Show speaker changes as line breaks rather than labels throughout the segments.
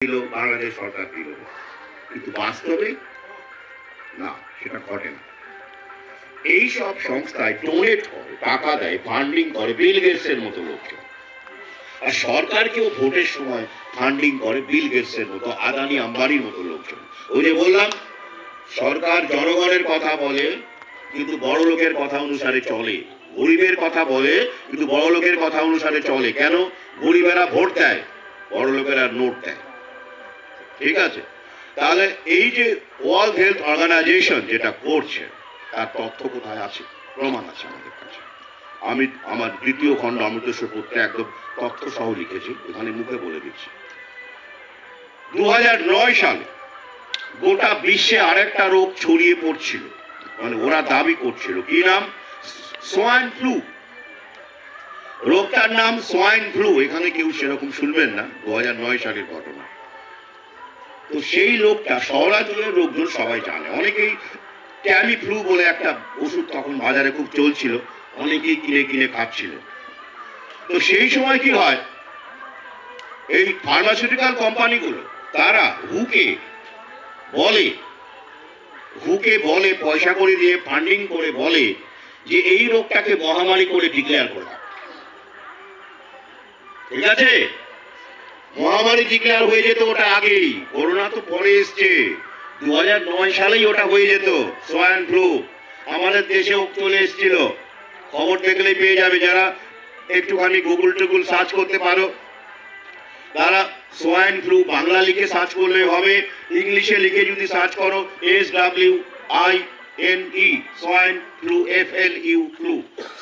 দিল, বাংলাদেশ সরকার দিল। কিন্তু বাস্তবে না, সেটা ঘটে না। এই সব সংস্থায় ডোনেট টাকা দেয় ফান্ডিং করে বিল গেটসের মতো লোকজন আর সরকারকেও ভোটের সময় ফান্ডিং করে বিল গেটসের মতো আদানি আম্বানির মতো লোকজন ওই যে বললাম, সরকার জনগণের কথা বলে, কিন্তু বড় লোকের কথা অনুসারে চলে। গরিবের কথা বলে, কিন্তু বড় লোকের কথা অনুসারে চলে। কেন? গরিবেরা ভোট দেয়, বড় লোকেরা নোট দেয়। ঠিক আছে? তাহলে এই যে ওয়ার্ল্ড হেলথ অর্গানাইজেশন যেটা করছে, তার তথ্য কোথায় আছে? প্রমাণ আছে আমাদের কাছে। আমি আমার দ্বিতীয় খণ্ড অমৃতস্ব পত্রে একদম তথ্য সহ লিখেছি, এখানে মুখে বলে দিচ্ছি। দু সালে গোটা বিশ্বে আরেকটা রোগ ছড়িয়ে পড়ছিল। মানে ওরা দাবি করছিল। কি নাম? সোয়াইন ফ্লু রোগটার নাম সোয়াইন ফ্লু এখানে কেউ সেরকম শুনবেন না। দু হাজার নয় সালের ঘটনা। তো সেই লোকটা, শহরাঞ্চলের লোকজন সবাই জানে। অনেকেই ট্যামি ফ্লু বলে একটা ওষুধ তখন বাজারে খুব চলছিল, অনেকেই কিনে কিনে খাচ্ছিল। তো সেই সময় কি হয়, এই ফার্মাসিউটিক্যাল কোম্পানিগুলো তারা হুকে বলে হুকে বলে, পয়সা করে দিয়ে ফান্ডিং করে বলে যে এই রোগটাকে মহামারী করে ডিক্লেয়ার করা। ঠিক আছে? মহামারী ডিক্লেয়ার হয়ে যেত ওটা আগেই। করোনা তো পরে এসছে। দু হাজার নয় সালেই ওটা হয়ে যেত। সোয়াইন ফ্লু আমাদের দেশেও চলে এসেছিল। খবর দেখলেই পেয়ে যাবে যারা একটুখানি গুগল টুগুল সার্চ করতে পারো। তারা সোয়াইন ফ্লু বাংলা লিখে সার্চ করলে হবে। ইংলিশে লিখে যদি সার্চ করো S W I N E swine flu F L U flu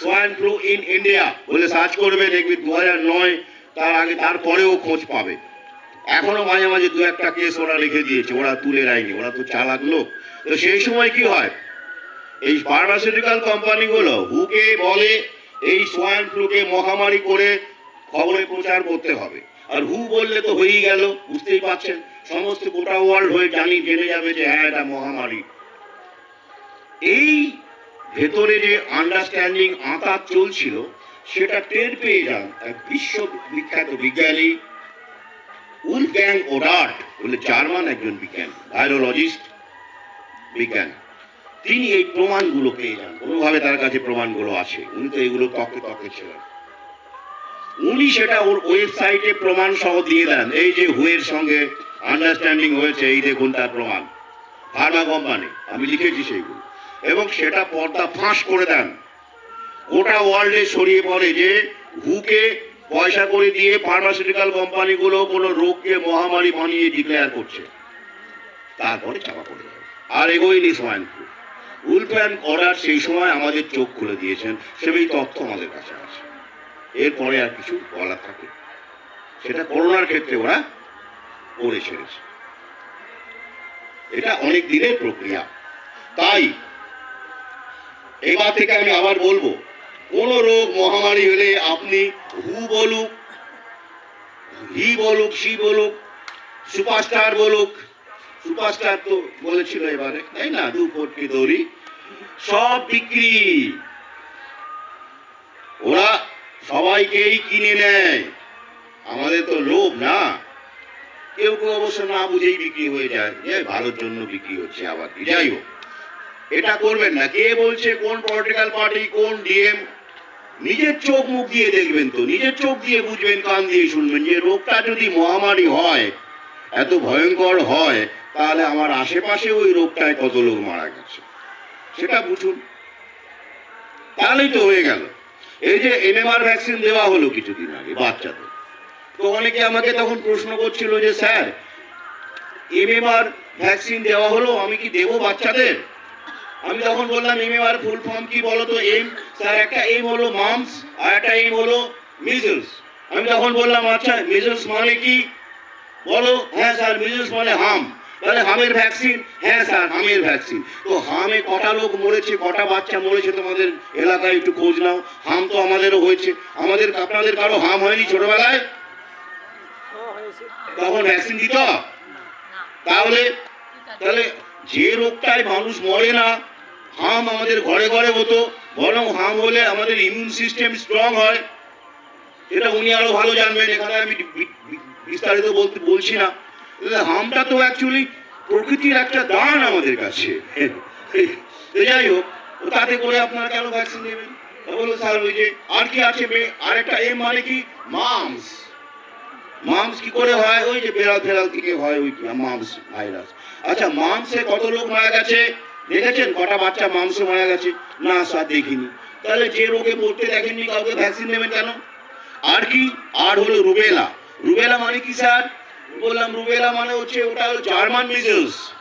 swine flu in India বলে সার্চ করবে, দেখবি দু হাজার নয় তার আগে তারপরেও খোঁজ পাবে। এখনও মাঝে মাঝে দু একটা কেস ওরা লিখে দিয়েছে, ওরা তুলে নেয়নি, ওরা তো চালাক লোক। তো সেই সময় কি হয়? এই ফার্মাসিউটিক্যাল কোম্পানিগুলো হুকে বলে এই সোয়াইন ফ্লুকে মহামারী করে খবরে প্রচার করতে হবে। আর হু বললে তো হয়েই গেল, বুঝতেই পারছেন? সমস্ত গোটা ওয়ার্ল্ড হয়ে জানি জেনে যাবে যে হ্যাঁ এটা মহামারী। এই ভেতরে যে আন্ডারস্ট্যান্ডিং আঁকা চলছিল সেটা টের পেয়ে যান এক বিশ্ব বিখ্যাত বিজ্ঞানী উলফ্যাং ওডার্ট বলে জার্মান একজন বিজ্ঞানী ভাইরোলজিস্ট বিজ্ঞানী। তিনি এই প্রমাণগুলো পেয়ে যান। কোনোভাবে তার কাছে প্রমাণগুলো আছে উনি তো এগুলো তকে তকে ছিলেন। উনি সেটা ওর ওয়েবসাইটে প্রমাণ সহ দিয়ে দেন। এই যে হুয়ের সঙ্গে আন্ডারস্ট্যান্ডিং হয়েছে, এই দেখুন তার প্রমাণ। ফার্মা কোম্পানি, আমি লিখেছি সেইগুলো। এবং সেটা পর্দা ফাঁস করে দেন। গোটা ওয়ার্ল্ডে ছড়িয়ে পড়ে যে হুকে পয়সা করে দিয়ে ফার্মাসিউটিক্যাল কোম্পানিগুলো কোনো রোগকে মহামারী বানিয়ে ডিক্লেয়ার করছে। তারপরে চাপা পড়ে যাবে আর এগোয়নি সোয়াইন ফ্লু উলফ্যান করার সেই সময় আমাদের চোখ খুলে দিয়েছেন সেই তথ্য আমাদের কাছে আছে। এরপরে আর কিছু বলার থাকে। সেটা করোনার ক্ষেত্রে ওরা করে ছেড়েছে। এটা অনেক দিনের প্রক্রিয়া। তাই এবার থেকে আমি আবার বলব কোন রোগ মহামারী হলে আপনি হু বলুক, হি বলুক সি বলুক, সুপারস্টার বলুক, সুপারস্টার তো বলেছিল এবারে, তাই না? দু কোটি দড়ি, সব বিক্রি। ওরা সবাইকেই কিনে নেয়। আমাদের তো লোভ না। কেউ কেউ অবশ্য না বুঝেই বিক্রি হয়ে যায়। যে ভালোর জন্য বিক্রি হচ্ছে আবার যাই হোক, এটা করবেন না। কে বলছে কোন পলিটিক্যাল পার্টি কোন ডিএম নিজের চোখ মুখ দিয়ে দেখবেন তো, নিজের চোখ দিয়ে বুঝবেন, কান দিয়ে শুনবেন যে রোগটা যদি মহামারী হয়, এত ভয়ঙ্কর হয়, তাহলে আমার আশেপাশে ওই রোগটায় কত লোক মারা গেছে? সেটা বুঝুন। তাহলেই তো হয়ে গেল। এই যে এনএমআর ভ্যাকসিন দেওয়া হলো কিছুদিন আগে বাচ্চাদের। তো অনেকে আমাকে তখন প্রশ্ন করছিল যে, স্যার এমএমআর ভ্যাকসিন দেওয়া হলো, আমি কি দেবো বাচ্চাদের? আমি তখন বললাম এমএমআর ফুল ফর্ম কি বলো তো এম স্যার একটা এম হলো মামস আর একটা এম হলো মিজলস আমি তখন বললাম আচ্ছা মিজলস মানে কি? বলো হ্যাঁ স্যার মিজলস মানে হাম। তাহলে হামের ভ্যাকসিন হ্যাঁ স্যার হামের ভ্যাকসিন তো হামে কটা লোক মরেছে কটা বাচ্চা মরেছে তোমাদের এলাকায় একটু খোঁজ নাও। হাম তো আমাদেরও হয়েছে। আমাদের আপনাদের কারও হাম হয়নি ছোটবেলায়? তখন ভ্যাকসিন দিত? তাহলে তাহলে যে রোগটায় মানুষ মরে না হাম আমাদের ঘরে ঘরে হতো, বরং হাম হলে আমাদের ইমিউন সিস্টেম স্ট্রং হয়। এটা উনি আরও ভালো জানবেন, এখানে আমি বিস্তারিত বলতে বলছি না। হামটা তো অ্যাকচুয়ালি প্রকৃতির একটা দান আমাদের কাছে। যাই হোক, তাতে করে আপনারা কেন ভ্যাকসিন নেবেন? বলল স্যার, ওই যে আর কি আছে আর একটা এম মানে কি? মামস। মামস কি করে হয়? ওই যে বেড়াল ফেরাল থেকে হয় ওই মামস ভাইরাস। আচ্ছা মামসে কত লোক মারা গেছে? দেখেছেন? কটা বাচ্চা মাংস মারা গেছে? না, স্যার, দেখিনি। তাহলে যে রোগে পড়তে দেখেননি কাউকে ভ্যাকসিন নেবেন কেন? আর কি? আর হলো রুবেলা। রুবেলা মানে কি, স্যার? বললাম, রুবেলা মানে হচ্ছে, ওটা হলো জার্মান মিজলস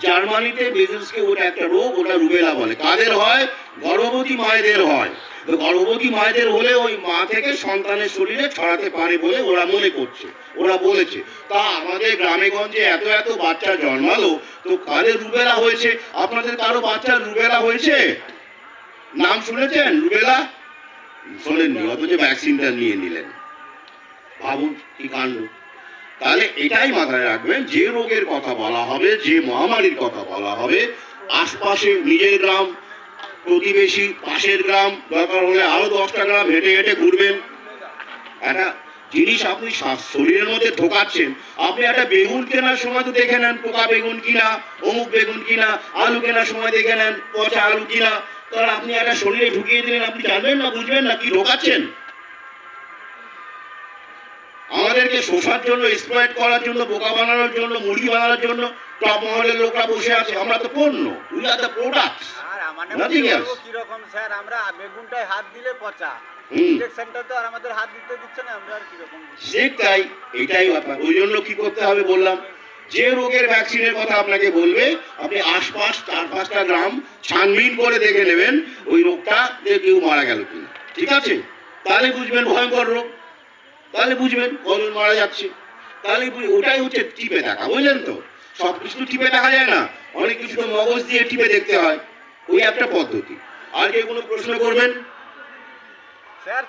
জার্মানিতে মিজলসকে ওটা একটা রোগ, ওটা রুবেলা বলে। কাদের হয়? গর্ভবতী মায়েদের হয়। গর্ভবতী মায়েদের হলে ওই মা থেকে সন্তানের শরীরে ছড়াতে পারে বলে ওরা মনে করছে, ওরা বলেছে। তা আমাদের গ্রামে গঞ্জে এত এত বাচ্চা জন্মালো, তো কাদের রুবেলা হয়েছে? আপনাদের কারও বাচ্চার রুবেলা হয়েছে? নাম শুনেছেন রুবেলা? শোনেননি, অথচ ভ্যাকসিনটা নিয়ে নিলেন। ভাবুন কি কাণ্ড। তাহলে এটাই মাথায় রাখবেন, যে রোগের কথা বলা হবে, যে মহামারীর কথা বলা হবে, আশপাশে নিজের গ্রাম প্রতিবেশী পাশের গ্রাম দরকার হলে আরও দশটা গ্রাম হেঁটে হেঁটে ঘুরবেন। একটা জিনিস আপনি শরীরের মধ্যে ঢোকাচ্ছেন। আপনি একটা বেগুন কেনার সময় তো দেখে নেন, পোকা বেগুন কিনা, অমুক বেগুন কিনা, আলু কেনার সময় দেখে নেন, পচা আলু কিনা। তাহলে আপনি একটা শরীরে ঢুকিয়ে দিলেন, আপনি জানবেন না, বুঝবেন না, কি ঢোকাচ্ছেন? আমাদেরকে শোষার জন্য এক্সপ্লয়েট করার জন্য বোকা বানানোর জন্য মুরগি বানানোর জন্য টপ মহলের লোকরা বসে আছে। আমরা তো পণ্য। উই আর দ্য প্রোডাক্ট
বলব
else.
কীরকম স্যার আমরা বেগুনটায় হাত দিলে পচা। তো আর আমাদের হাত দিতে দিচ্ছে না আমরা আর কীরকম
ঠিক তাই এটাই ব্যাপার। ওই জন্য কি করতে হবে বললাম? যে রোগের ভ্যাকসিনের কথা আপনাকে বলবে আপনি আশপাশ চার পাঁচটা গ্রাম ছানবিন করে দেখে নেবেন ওই রোগটা কেউ মারা গেল কিনা। ঠিক আছে? তাহলে বুঝবেন ভয়ঙ্কর রোগ। তাহলে বুঝবেন গরুর মারা যাচ্ছে। তাহলে ওটাই হচ্ছে টিপে দেখা, বুঝলেন তো? সব কিছু টিপে দেখা যায় না, অনেক কিছু তো মগজ দিয়ে টিপে দেখতে হয়। ওই একটা পদ্ধতি। আর কেউ কোনো প্রশ্ন করবেন?
স্যার